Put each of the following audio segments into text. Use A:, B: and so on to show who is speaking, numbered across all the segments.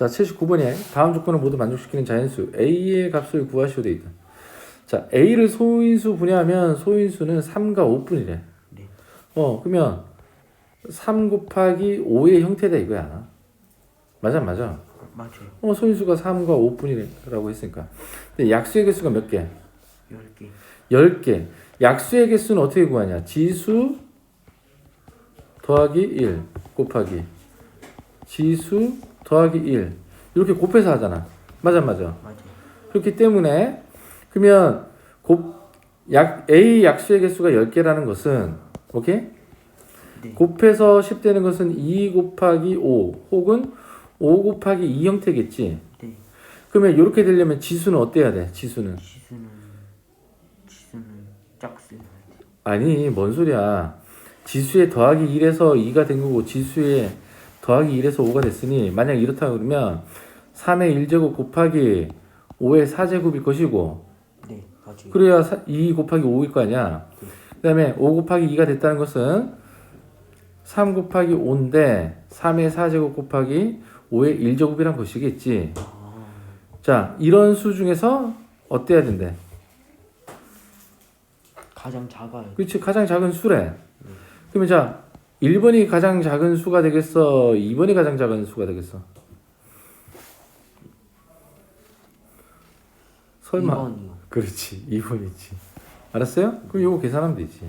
A: 자, 79번에 다음 조건을 모두 만족시키는 자연수 A의 값을 구하시오 돼 있다. 자, A를 소인수 분해하면 소인수는 3과 5뿐이래.
B: 네.
A: 어, 그러면 3 곱하기 5의 형태다 이거야. 맞아, 맞아.
B: 맞아요.
A: 어, 소인수가 3과 5뿐이라고 했으니까. 근데 약수의 개수가 몇 개?
B: 10개.
A: 10개. 약수의 개수는 어떻게 구하냐? 지수 더하기 1 곱하기 지수 더하기 1 이렇게 곱해서 하잖아. 맞아 맞아.
B: 맞아요.
A: 그렇기 때문에 그러면 곱 약 A 약수의 개수가 10개라는 것은 오케이?
B: 네.
A: 곱해서 10 되는 것은 2 곱하기 5 혹은 5 곱하기 2 형태겠지.
B: 네.
A: 그러면 이렇게 되려면 지수는 어때야 돼? 지수는
B: 지수는 지수는 짝수.
A: 아니 뭔 소리야 지수에 더하기 1에서 2가 된 거고 지수에 더하기 1에서 5가 됐으니 만약 이렇다 그러면 3의 1제곱 곱하기 5의 4제곱일 것이고
B: 네. 맞아요.
A: 그래야 사- 2 곱하기 5일 거 아니야 그 다음에 5 곱하기 2가 됐다는 것은 3 곱하기 5인데 3의 4제곱 곱하기 5의 1제곱이란 것이겠지
B: 아,
A: 자 이런 수 중에서 어때야 된대
B: 가장 작아요.
A: 그렇지 가장 작은 수래. 그러면 자 1번이 가장 작은 수가 되겠어? 2번이 가장 작은 수가 되겠어? 설마
B: 2번이요.
A: 그렇지 2번이지 알았어요? 그럼 이거 계산하면 되지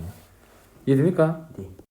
A: 이해됩니까?
B: 네.